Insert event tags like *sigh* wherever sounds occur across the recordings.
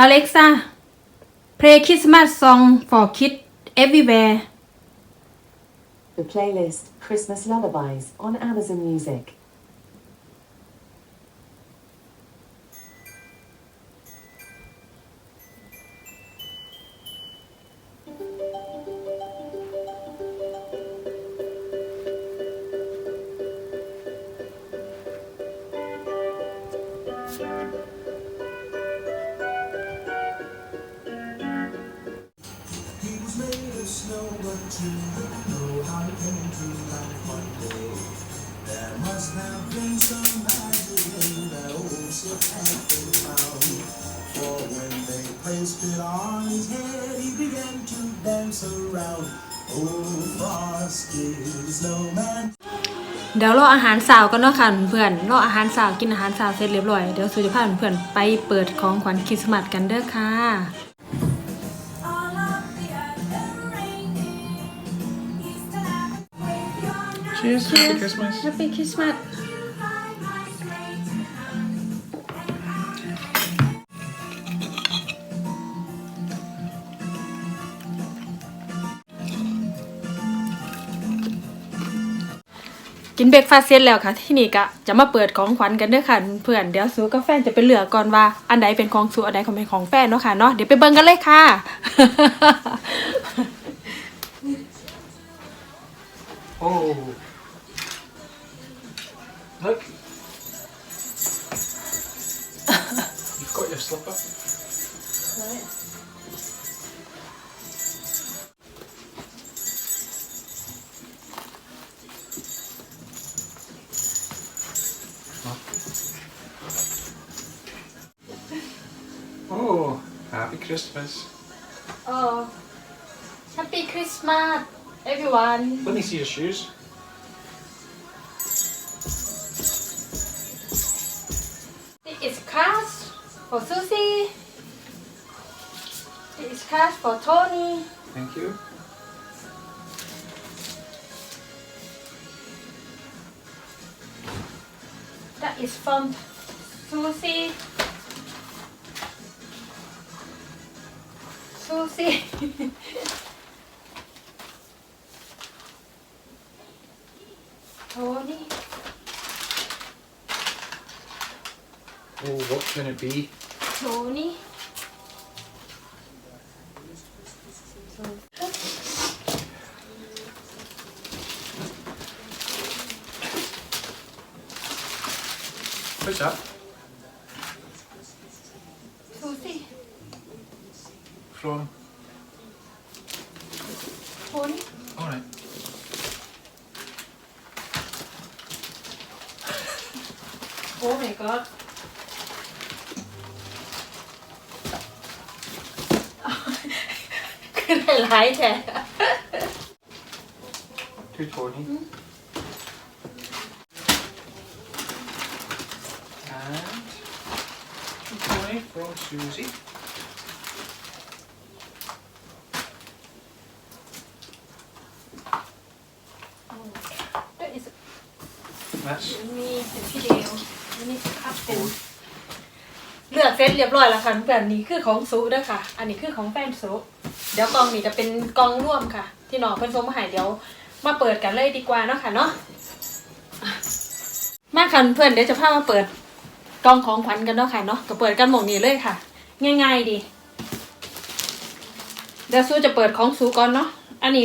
Alexa play Christmas song for kids everywhere The playlist Christmas Lullabies on Amazon Music. It on his head, he began to dance around. Oh, frosty snowman. เดี๋ยวรออาหารสาวกันเนาะค่ะเพื่อนรออาหารสาวกินอาหารสาวเสร็จเรียบร้อยเดี๋ยวสุจะพาเพื่อนไปเปิดของขวัญคริสต์มาสกันเด้อค่ะ Cheers. Happy Christmas. Happy Christmas กินเบรกฟาสต์เสร็จแล้วค่ะ ที่นี่ก็จะมาเปิดของขวัญกันเด้อค่ะเพื่อนเดี๋ยวสูกับแฟนจะไปเลือกก่อนว่า อันใดเป็นของสูอันใดของเป็นของแฟนเนาะค่ะเนาะเดี๋ยวไปเบิ่งกันเลยค่ะ Oh. Look. *laughs* You've got your slipper. Oh, happy Christmas. Oh Happy Christmas everyone Let me see your shoes. This is cash for Susie. This is cash for Tony. Thank you. That is from Susie. Susie. *laughs* Tony. Oh, what can it be? Tony. What's that? Susie. From. Cái này lái trẻ To Tony. And to Tony from Susie. That is That's มีเป็นพี่เดียวอันนี้ครับเป็นเลือกเซตเรียบร้อยแล้วค่ะเพื่อนนี่คือของซูด้วยค่ะอันนี้คือของแฟนซู เดี๋ยวกองนี้จะเป็นกองร่วมค่ะ ที่น้องเพิ่นส่งมาให้เดี๋ยว มาเปิดกันเลยดีกว่าเนาะค่ะเนาะมาค่ะเพื่อนเดี๋ยวจะพามาเปิดกองของขวัญกันเนาะค่ะเนาะก็เปิดกันหมองนี้เลยค่ะ ง่าย ๆดีเดี๋ยวซูจะเปิดของซูก่อนเนาะอันนี้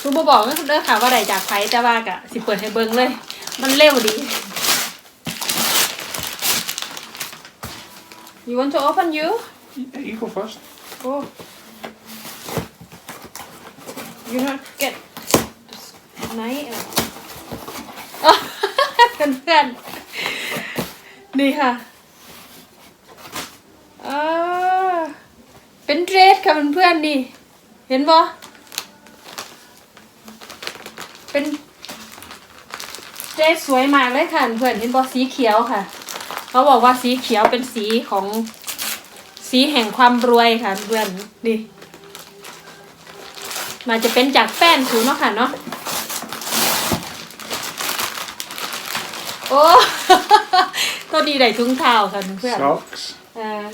ซูบบอกนะเด้อค่ะว่าได้จากไผแต่ว่ากะสิเปิดให้เบิ่งเลย มันเร็วดี You want to open you Yeah, you go first. Go You not get this knife อ๋อเพื่อนเพื่อนๆนี่ค่ะอ่าเป็นเดรสค่ะเพื่อนๆนี่ เห็นบ่เป็นเจ๊สวยมากเลยค่ะเพื่อนเห็นบอสีเขียวค่ะ เขาบอกว่าสีเขียวเป็นสีของสีแห่งความรวยค่ะเพื่อนนี่มันจะเป็นจากแป้นถูเนาะค่ะเนาะโอ้ตัวดีได้ถุงเท้าค่ะเพื่อน Socks. เออ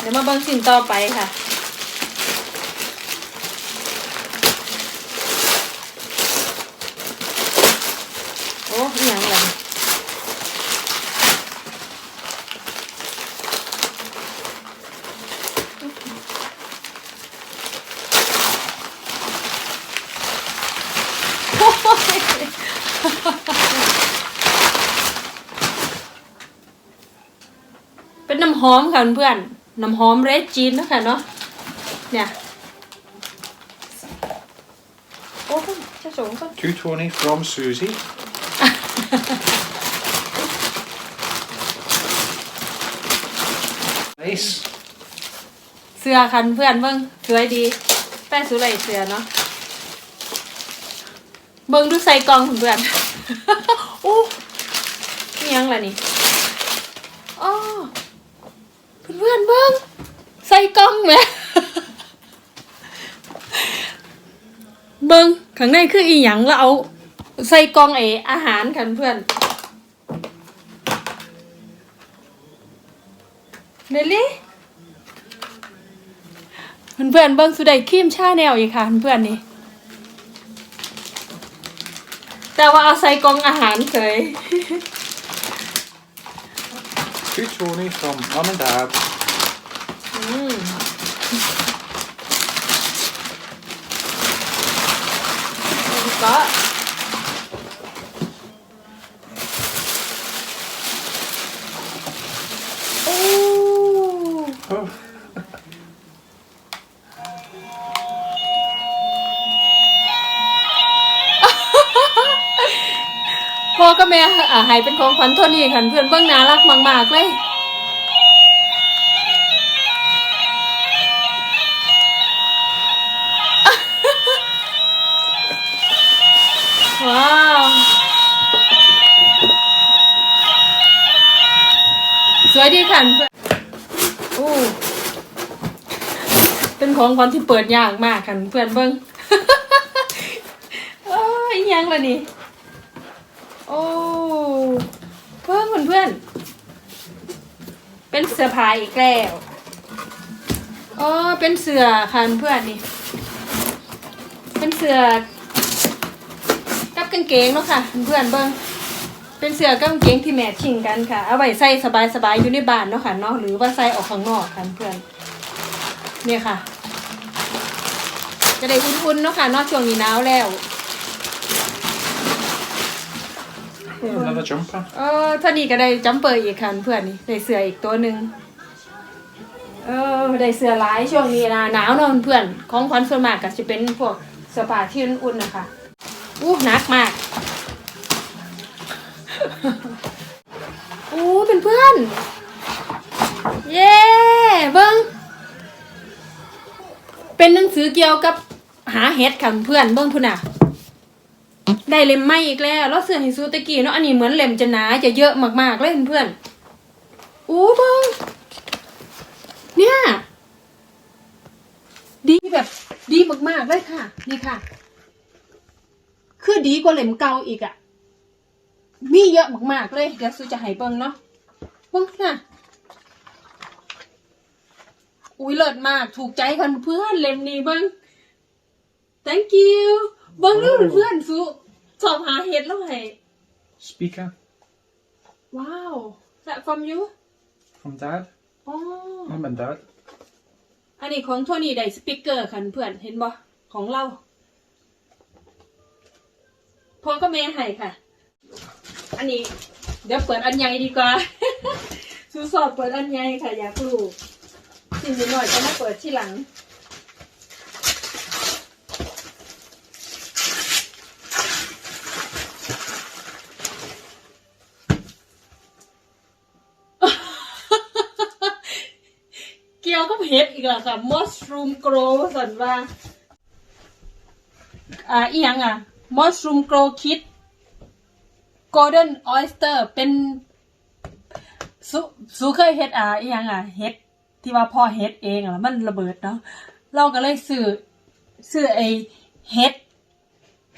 เดี๋ยวมาเบิ่งสิ่งต่อไปค่ะ โอ้ยยังไง เป็นน้ำหอมค่ะเพื่อนๆน้ำหอมเรดจีนนะคะเนาะเนี่ย โอ้ยจะสูงก็ 220 from Susie. nice. เสื้อคันเพื่อนเบิ่งสวยดีแป้งสุไรเสื้อเนาะ เบิ่งดูใส่กล่องเพื่อนๆโอ้นี่ยังล่ะนี่อ๋อเพื่อนๆเบิ่งใส่กล่องไหมเบิ่งข้างในคืออีหยังแล้วเอาใส่กล่องเออาหารกันเพื่อนเดลี่เพื่อนๆเบิ้งสุดใดครีมชาแนวอีกค่ะเพื่อนๆนี่ แต่ว่าเอาใส่กล่องอาหารเฉย220 from mum and dad. อืมแล้วก็ อ่าให้เป็นของขวัญโทนี่ค่ะเพื่อนเบื้องน่ารักมากๆเลยว้าวสวยดีค่ะเพื่อนโอ้เป็นของขวัญที่เปิดยากมากค่ะเพื่อนเบิ้งโอ้ยอิหยังล่ะนี่ โอ้ เพื่อน เป็นเสื้อผ้าอีกแล้วอ๋อเป็นเสื้อค่ะเพื่อนนี่ เป็นเสื้อกับกางเกงเนาะค่ะ เพื่อนเบิ้งเป็นเสื้อกับกางเกงที่แมทชิ่งกันค่ะ เอาไว้ใส่สบายๆอยู่ในบ้านเนาะค่ะเนาะหรือว่าใส่ออกข้างนอกค่ะเพื่อน เนี่ยค่ะ จะได้อุ่นๆเนาะค่ะนอกช่วงนี้หนาวแล้ว Oh, another jumper. เออท่านี้ก็ได้จัมเปอร์อีกคันเพื่อนนี่ได้เสื้ออีกตัวหนึ่งเออได้เสื้อหลายช่วงนี้นะหนาวเนอนเพื่อนของขวัญส่วนมากก็จะเป็นพวกเสื้อผ้าที่อุ่นๆนะคะอู้หนักมากอู้เป็นเพื่อนเย้เบิ้งเป็นหนังสือเกี่ยวกับหาเห็ดค่ะเพื่อนเบิ้งพุ่นอะ ได้เล่มใหม่อีกแล้วแล้วเสื้อให้ซูตะกี้เนาะอันนี้เหมือนเล่มจะหนาจะเยอะมากๆเลยเพื่อนๆอู้เบิ้งเนี่ยดีแบบดีมากๆเลยค่ะ นี่ค่ะ คือดีกว่าเล่มเก่าอีกอะ่ะ มีเยอะมากๆเลย เดี๋ยวซูจะให้เบิ้งเนาะเบิ้งค่ะอุ้ยเลิศมากถูกใจกันเพื่อนเล่มนี้เบิ้ง thank you เบิ้งดูเพื่อนซู สอบหาเห็ดแล้วไง Speaker ว้าว that from you from dad. อ๋อ Mum and dad. อันนี้ของทั่วนี้ได้สปิเกอร์ค่ะเพื่อนเห็นบ่ของเราพอก็แม่ให้ค่ะ อันนี้ เดี๋ยวเปิดอันใหญ่ดีกว่า ซูสอบเปิดอันใหญ่ค่ะ อยากรู้สิ่งนิดหน่อยจะมาเปิดที่หลัง เห็ดอีกแล้วค่ะ mushroom grow สันว่า อ่าอีหยังอะ mushroom grow kit golden oyster เป็นสุสุเคยเฮ็ดอ่าอีหยังอะเฮ็ดที่ว่าพ่อเฮ็ดเองอะมันระเบิดเนาะเราก็เลยซื้อซื้อไอเฮ็ด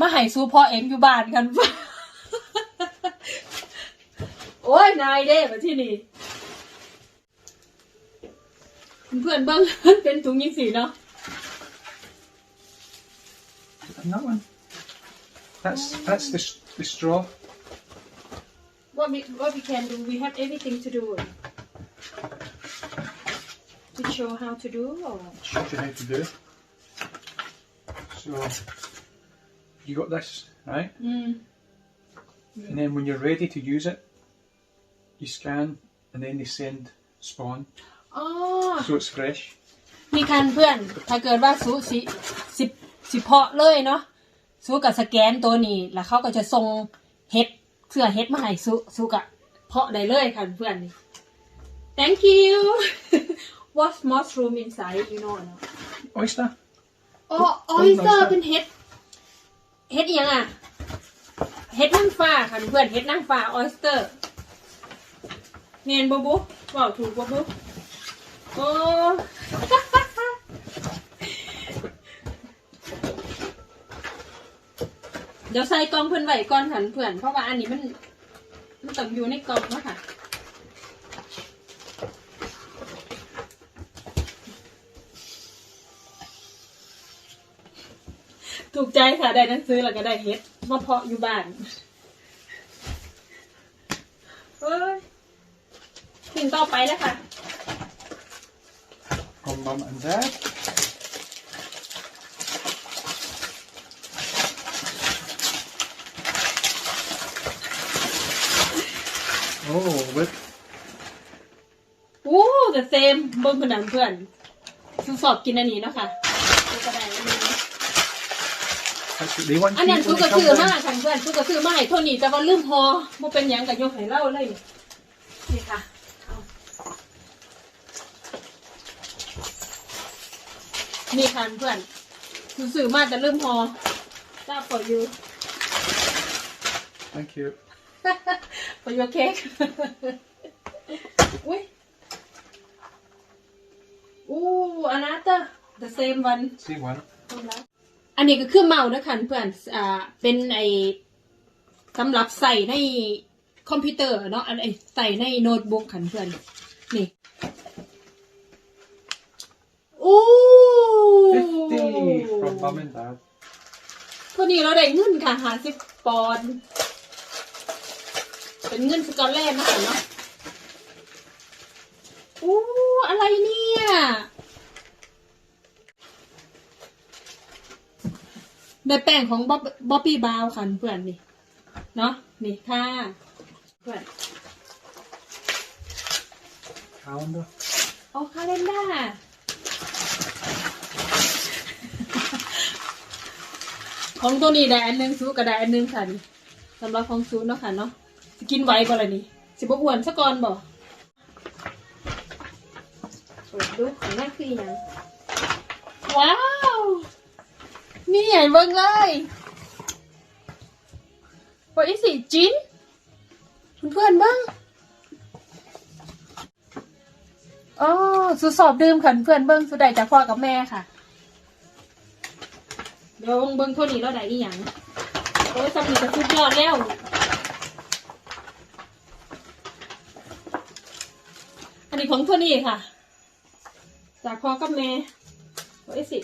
มาให้ซูพ่อเองอยู่บ้านกัน โอ้ยนายเด้มาที่นี่ *laughs* เพื่อนเบ้าง เป็นถุงยิงสีเนาะ And that one. That's that's the s- the straw. what we what we can do we have everything to do to show how to do or Shows you how to do. So you got this, right? อืม And then when you're ready to use it, you scan and then they send spawn. อ๋อ So it's fresh. มีคันเพื่อน ถ้าเกิดว่าสูสิสิสิเพาะเลยเนาะสูกับสแกนตัวนี้แล้วเขาก็จะส่งเฮ็ดเสื้อเฮ็ดมาให้สูสูกับเพาะได้เลยค่ะเพื่อนนี่ thank you what's mushroom inside you know เนาะ Oyster. อ๋อออยสเตอร์เป็นเฮ็ดเฮ็ดอิหยังอะเฮ็ดนั่งฟ้าค่ะเพื่อนเฮ็ดนั่งฟ้าออยสเตอร์เนียนบูบูบอกถูกบูบู โอ้เดี๋ยวใส่กล่องเพื่อนไว้ก่อนค่ะเพื่อน เพราะว่าอันนี้มันมันต้องอยู่ในกล่องเนาะค่ะถูกใจค่ะได้หนังสือแล้วก็ได้เฮ็ดมาเพาะอยู่บ้านเฮ้ยสิ่งต่อไปแล้วค่ะ mum and dad. Oh, look. โอ้ the same เบิ่งคนนั้นเพื่อนสุสอบกินอันนี้เนาะค่ะแล้วก็ได้อันนี้ That's what they want อัน to นั้น eat สุ when ก็ they ซื้อ come มา down. ค่ะเพื่อนสุก็ซื้อมาให้เท่านี้แต่ว่าลืมพอบ่เป็นหยังกับยกให้เล่าเลยนี่นี่ค่ะเอา นี่ค่ะเพื่อนสุซื้อมาแต่ลืมพอจ้า for you Thank you. for your cake อุ้ยอู้อันนั้น the same one See one. อันนี้ก็คือเมาส์นะคะเพื่อนอ่าเป็นไอสำหรับใส่ในคอมพิวเตอร์เนาะอันไอใส่ในโน้ตบุ๊กค่ะเพื่อนนี่โอ้ 50 from mum and dad. พอดีเราได้เงินค่ะหาสิบปอนด์เป็นเงินสกอตแลนด์นะคะเนาะโอ้อะไรเนี่ยได้แป้งของบ๊อบบ๊อบบี้บาวค่ะเพื่อนนี่ เนาะนี่ค่ะ เพื่อน Calendar. โอ้คาเลนด้า ของตัวนี้ได้อันหนึงซูก็ได้อันหนึงค่ะนี่สำหรับของซูเนาะค่ะเนาะสิกินไหวบ่ล่ะนี่สิบ่อ้วนซะก่อนบ่เปิดดูของนั่นคืออหยังว้าวนี่ใหญ่เบิ่งเลย What is it จินเพื่อนๆเบ้างอ๋อสุสอบดื่มขันเพื่อนเบิ้งสุดใดจากพ่อกับแม่ค่ะ เดี๋ยวเบิ้งเท่านี้แล้วได้อีหยังโอ้ยสำนีจะสุดยอดแล้วอันนี้ของเท่านี้ค่ะ จากพ่อกับแม่โอ้ยสิ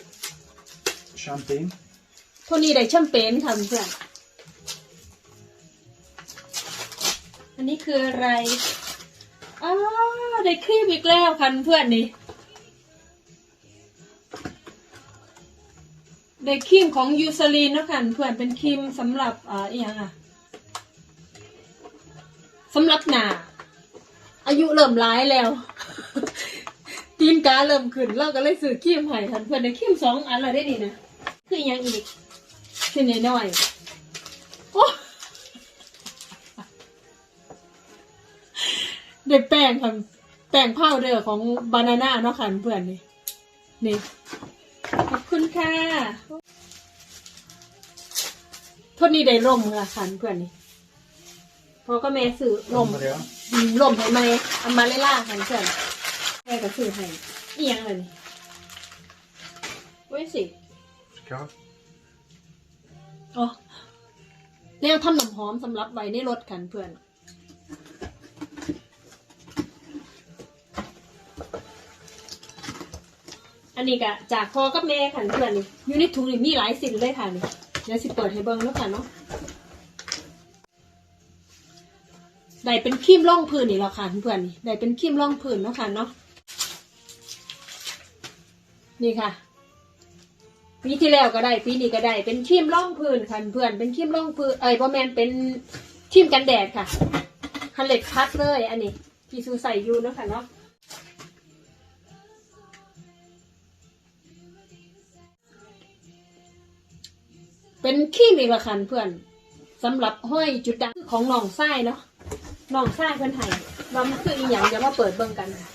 Champagne. เท่านี้ได้แชมเปญค่ะเพื่อนอันนี้คืออะไรอ้าวได้ครีมอีกแล้วคันเพื่อนนี่ ได้ครีมของยูซาลีนนะคันเพื่อนเป็นครีมสำหรับอ่าอหย่างอะสำหรับหนาอายุเริ่มร้ายแล้ว ตีนกาเริ่มขึ้นเราก็เลยซื้อครีมให้คันเพื่อนได้ครีมสองอันและได้ดีนะคืออหยังอีกคือน้อยโอ้ได้แป้งค่ะแป้งเผาเดอร์ของบานาน่าเนาะค่ะเพื่อนนี่นี่ ขอบคุณค่ะโทษนี้ได้ร่มค่ะคันเพื่อนนี่พอก็แม่ซื้อร่ม Somebody else. อืมร่มให้ไหมเอามาเล่ล่าค่ะเพื่อนแม่ก็ซื้อให้เอียงเลยนี่เว้ยสิ God. อ๋อแนวทำน้ำหอมสำหรับไว้ในรถกันเพื่อน อันนี้ก็จากพ่อกับแม่ค่ะเพื่อนนี่อยู่ในถุงนี่มีหลายสิ่งเลยค่ะนี่เดี๋ยวสิเปิดให้เบิ่งแล้วค่ะเนาะได้เป็นครีมร่องพื้นนี่แล้วค่ะเพื่อนนี่ได้เป็นครีมร่องพื้นแล้วค่ะเนาะนี่ค่ะปีที่แล้วก็ได้ปีนี้ก็ได้เป็นครีมร่องพื้นค่ะเพื่อนเป็นครีมร่องพื้นเอ้ยบ่แมนเป็นครีมกันแดดค่ะคันเล็กพัดเลย อันนี้ที่ซูใส่ยู่เนาะค่ะเนาะ เป็นขี้มีละคันเพื่อนสำหรับห้อยจุดดังของน้องไส้เนาะน้องไส้เพื่อนไห้ว่ามันคืออีหยังเดี๋ยวมาเปิดเบิ่งกันค่ะ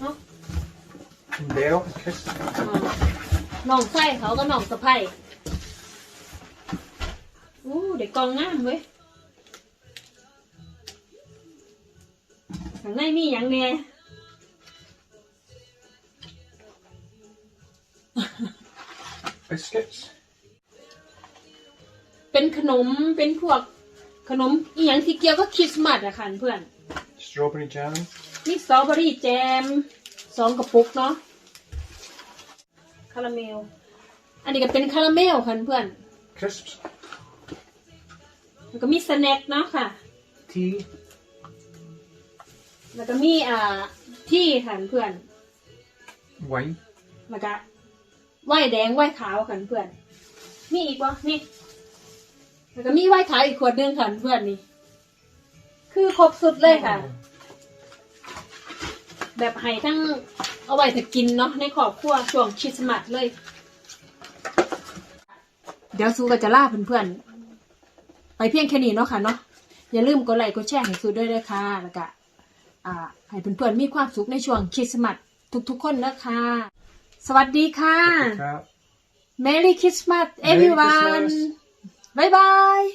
เนาะ Bell, kiss. อ่าน้องไส้เขาก็น้องสะพ้ายอู้เด็กกองงามเว้ยข้างในมีหยังแน่ Biscuits. เป็นขนมเป็นพวกขนมอีหยังที่เกี่ยวกับคริสต์มาสอะค่ะเพื่อน Strawberry jam. นี่สตรอเบอรี่แจมสองกระปุกเนาะคาราเมล อันนี้ก็เป็นคาราเมลค่ะเพื่อน Crisps. แล้วก็มีสแน็คเนาะค่ะ Tea. แล้วก็มีอ่าที่ค่ะเพื่อน Wine. แล้วก็ ไวแดงไวขาวค่ะเพื่อน มีอีกวะนี่แล้วก็มีไวขาวอีกขวดหนึงค่ะเพื่อนนี่ คือครบสุดเลยค่ะ แบบให้ทั้งเอาไว้จะกินเนาะในครอบครัวช่วงคริสต์มาสเลย เดี๋ยวซูก็จะล่าเพื่อนๆ ไปเพียงแค่นี้เนาะค่ะเนาะอย่าลืมกดไลค์กดแชร์ให้ซูด้วยนะคะแล้วก็อ่าให้เพื่อนๆมีความสุขในช่วงคริสต์มาสทุกๆคนนะคะ สวัสดีค่ะ Cat. Merry Christmas Merry everyone Christmas. Bye bye